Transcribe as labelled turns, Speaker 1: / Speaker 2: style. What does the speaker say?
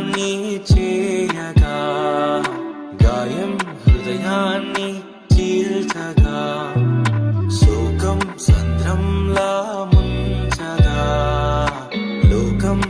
Speaker 1: గాయాన్ని చేయగా గాయం హృదయాన్ని చీల్చగా శోకం సంద్రంలా ముంచగా లోకం